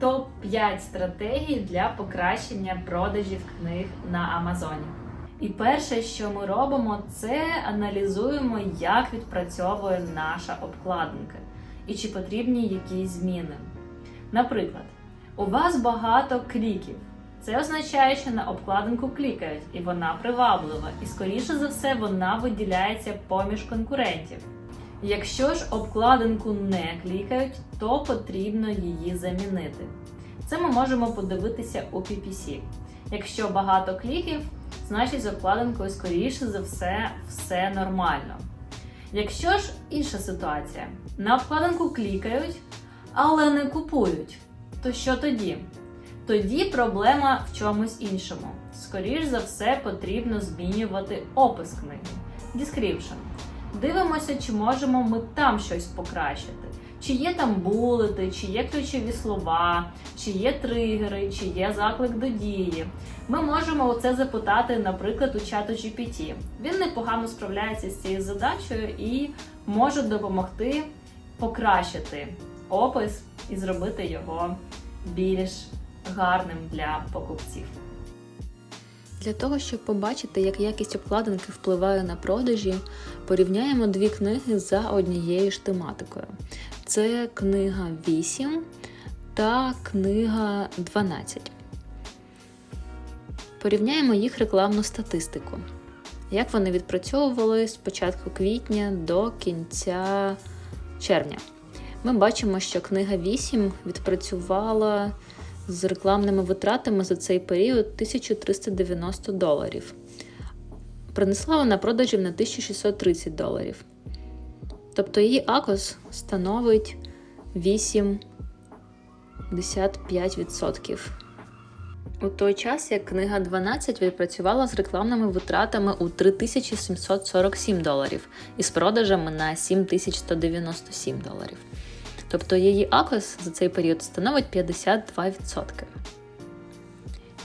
топ-5 стратегій для покращення продажів книг на Амазоні. І перше, що ми робимо, це аналізуємо, як відпрацьовує наша обкладинка і чи потрібні якісь зміни. Наприклад, у вас багато кліків. Це означає, що на обкладинку клікають, і вона приваблива, і скоріше за все вона виділяється поміж конкурентів. Якщо ж обкладинку не клікають, то потрібно її замінити. Це ми можемо подивитися у PPC. Якщо багато кліків, значить з обкладинкою скоріше за все все нормально. Якщо ж інша ситуація, на обкладинку клікають, але не купують, то що тоді? Тоді проблема в чомусь іншому. Скоріш за все, потрібно змінювати опис книги. Description. Дивимося, чи можемо ми там щось покращити. Чи є там булети, чи є ключові слова, чи є тригери, чи є заклик до дії. Ми можемо оце запитати, наприклад, у чату GPT. Він непогано справляється з цією задачею і може допомогти покращити опис і зробити його більш гарним для покупців. Для того, щоб побачити, як якість обкладинки впливає на продажі, порівняємо дві книги за однією ж тематикою. Це книга 8 та книга 12. Порівняємо їх рекламну статистику. Як вони відпрацьовували з початку квітня до кінця червня. Ми бачимо, що книга 8 відпрацювала з рекламними витратами за цей період 1390 доларів. Принесла вона продажів на 1630 доларів. Тобто її акос становить 8,55%. У той час, як книга 12 відпрацювала з рекламними витратами у 3747 доларів і з продажами на 7197 доларів. Тобто її акос за цей період становить 52%.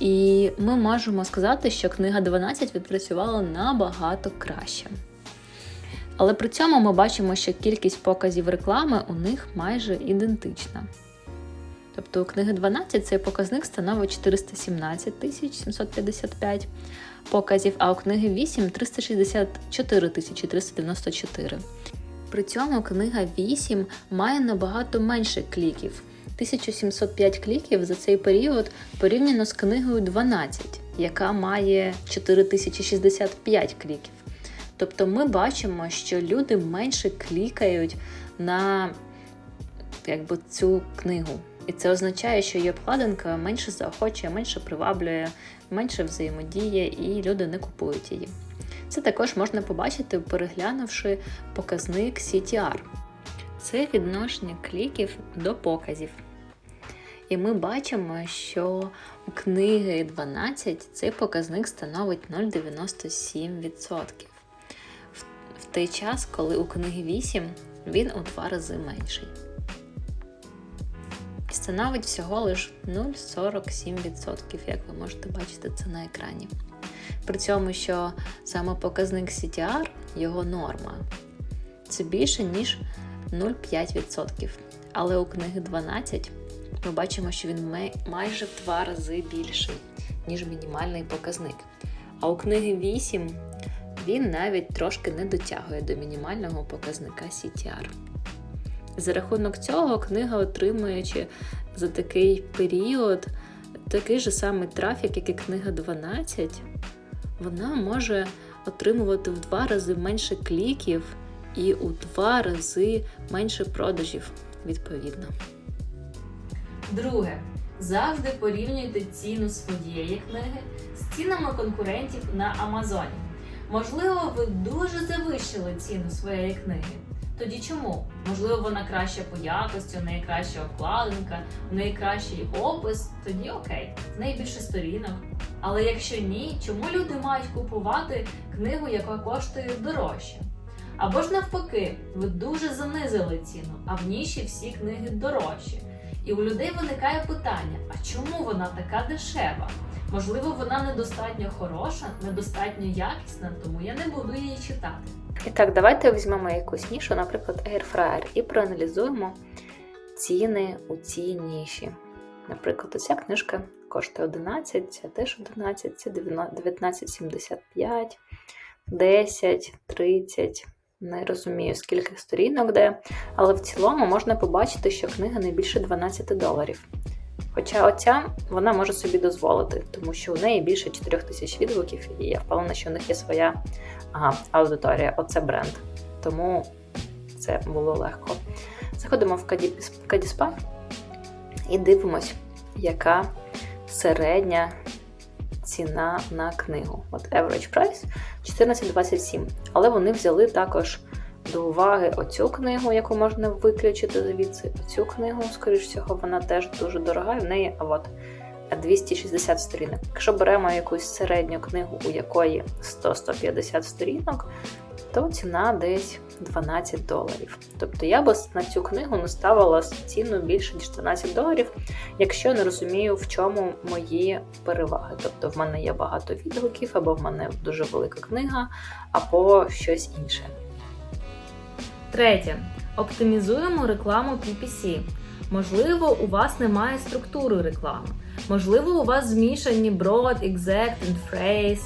І ми можемо сказати, що книга 12 відпрацювала набагато краще. Але при цьому ми бачимо, що кількість показів реклами у них майже ідентична. Тобто у книги 12 цей показник становить 417 755 показів, а у книги 8 364 394. При цьому книга 8 має набагато менше кліків 1705 кліків за цей період порівняно з книгою 12, яка має 4065 кліків. Тобто ми бачимо, що люди менше клікають на якби, цю книгу. І це означає, що її обкладинка менше заохочує, менше приваблює, менше взаємодіє, і люди не купують її. Це також можна побачити, переглянувши показник CTR. Це відношення кліків до показів. І ми бачимо, що у книги 12 цей показник становить 0,97%. В той час, коли у книги 8 він у два рази менший. І становить всього лиш 0,47%, як ви можете бачити це на екрані. При цьому, що саме показник CTR, його норма, це більше, ніж 0,5%. Але у книги 12 ми бачимо, що він майже в два рази більший, ніж мінімальний показник. А у книги 8 він навіть трошки не дотягує до мінімального показника CTR. За рахунок цього, книга, отримуючи за такий період такий же самий трафік, як і книга 12, вона може отримувати в два рази менше кліків і у два рази менше продажів відповідно. Друге, завжди порівнюйте ціну своєї книги з цінами конкурентів на Амазоні. Можливо, ви дуже завищили ціну своєї книги. Тоді чому? Можливо, вона краща по якості, у неї краща обкладинка, у неї кращий опис, тоді окей, в неї більше сторінок. Але якщо ні, чому люди мають купувати книгу, яка коштує дорожче? Або ж навпаки, ви дуже занизили ціну, а в ніші всі книги дорожчі. І у людей виникає питання: а чому вона така дешева? Можливо, вона недостатньо хороша, недостатньо якісна, тому я не буду її читати. І так, давайте візьмемо якусь нішу, наприклад, Airfryer, і проаналізуємо ціни у цій ніші. Наприклад, оця книжка коштує 11, ця теж 11, це 19,75, 10, 30. Не розумію, скільки сторінок де, але в цілому можна побачити, що книга не більше 12 доларів. Хоча оця вона може собі дозволити, тому що у неї більше 4 тисяч відгуків, і я впевнена, що у них є своя ага, аудиторія. Оце бренд. Тому це було легко. Заходимо в Кадіспа і дивимось, яка середня ціна на книгу. От average price 14,27. Але вони взяли також до уваги оцю книгу, яку можна виключити звідси. Оцю книгу, скоріш всього, вона теж дуже дорога. і В неї от 260 сторінок. Якщо беремо якусь середню книгу, у якої 100-150 сторінок, то ціна десь 12 доларів. Тобто я би на цю книгу не ставила ціну більше ніж 12 доларів, якщо не розумію, в чому мої переваги. Тобто в мене є багато відгуків, або в мене дуже велика книга, або щось інше. Третє. Оптимізуємо рекламу PPC. Можливо, у вас немає структури реклами. Можливо, у вас змішані broad, exact and phrase.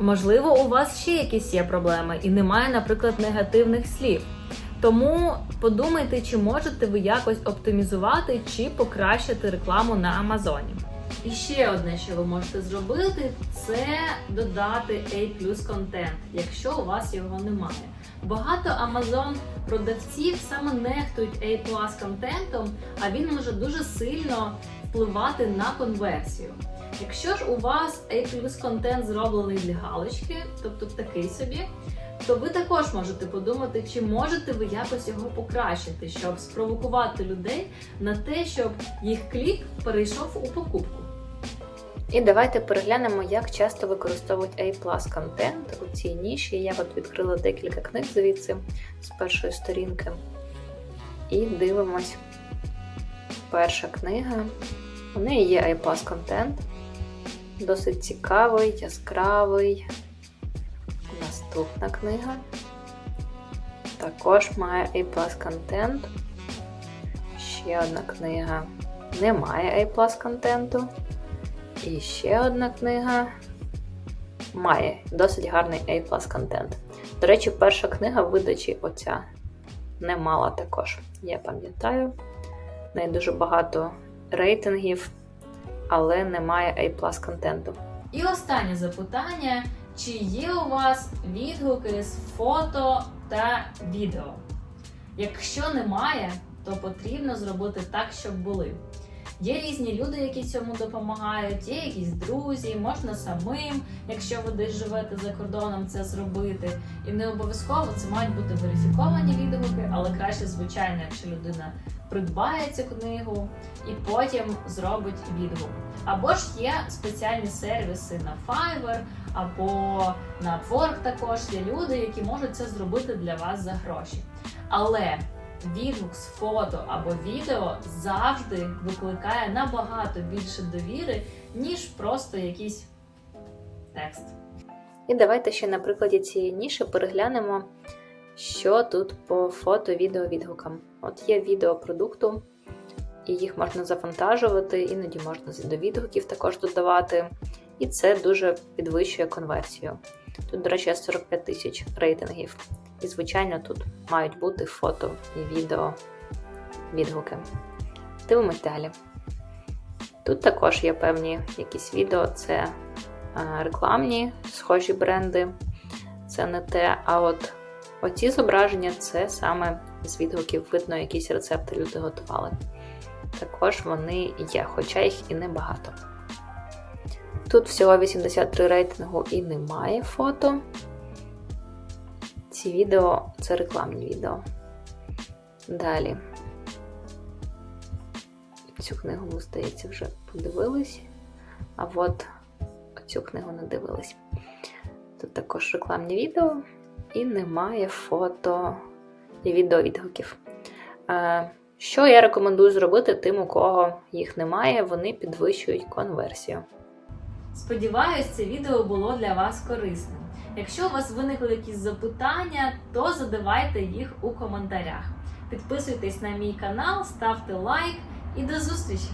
Можливо, у вас ще якісь є проблеми і немає, наприклад, негативних слів. Тому подумайте, чи можете ви якось оптимізувати чи покращити рекламу на Амазоні. І ще одне, що ви можете зробити, це додати A контент, якщо у вас його немає. Багато Amazon продавців саме нехтують A контентом, а він може дуже сильно впливати на конверсію. Якщо ж у вас A контент зроблений для галочки, тобто такий собі, то ви також можете подумати, чи можете ви якось його покращити, щоб спровокувати людей на те, щоб їх клік перейшов у покупку. І давайте переглянемо, як часто використовують A контент у цій ніші. Я от відкрила декілька книг звідси з першої сторінки. І дивимось. Перша книга. У неї є A контент. Досить цікавий, яскравий. Наступна книга. Також має A контент. Ще одна книга. Не має A контенту. І ще одна книга має досить гарний A контент. До речі, перша книга в видачі оця не мала також. Я пам'ятаю. В неї дуже багато рейтингів, але немає A контенту. І останнє запитання: чи є у вас відгуки з фото та відео? Якщо немає, то потрібно зробити так, щоб були. Є різні люди, які цьому допомагають, є якісь друзі, можна самим, якщо ви десь живете за кордоном, це зробити. І не обов'язково це мають бути верифіковані відгуки, але краще, звичайно, якщо людина придбає цю книгу і потім зробить відгук. Або ж є спеціальні сервіси на Fiverr, або на Upwork також є люди, які можуть це зробити для вас за гроші. Але відгук з фото або відео завжди викликає набагато більше довіри, ніж просто якийсь текст. І давайте ще на прикладі цієї ніші переглянемо, що тут по фото, відео, відгукам. От є відео продукту, і їх можна завантажувати, іноді можна до відгуків також додавати. І це дуже підвищує конверсію. Тут, до речі, 45 тисяч рейтингів. І, звичайно, тут мають бути фото і відео відгуки. Дивимось далі. Тут також є певні якісь відео, це рекламні, схожі бренди. Це не те. А от оці зображення це саме з відгуків видно, якісь рецепти люди готували. Також вони є, хоча їх і небагато. Тут всього 83 рейтингу і немає фото. Ці відео це рекламні відео. Далі. Цю книгу, ми, здається, вже подивились. А от цю книгу не дивились. Тут також рекламні відео і немає фото і відеовідгуків. Що я рекомендую зробити тим, у кого їх немає, вони підвищують конверсію. Сподіваюсь, це відео було для вас корисним. Якщо у вас виникли якісь запитання, то задавайте їх у коментарях. Підписуйтесь на мій канал, ставте лайк І до зустрічі!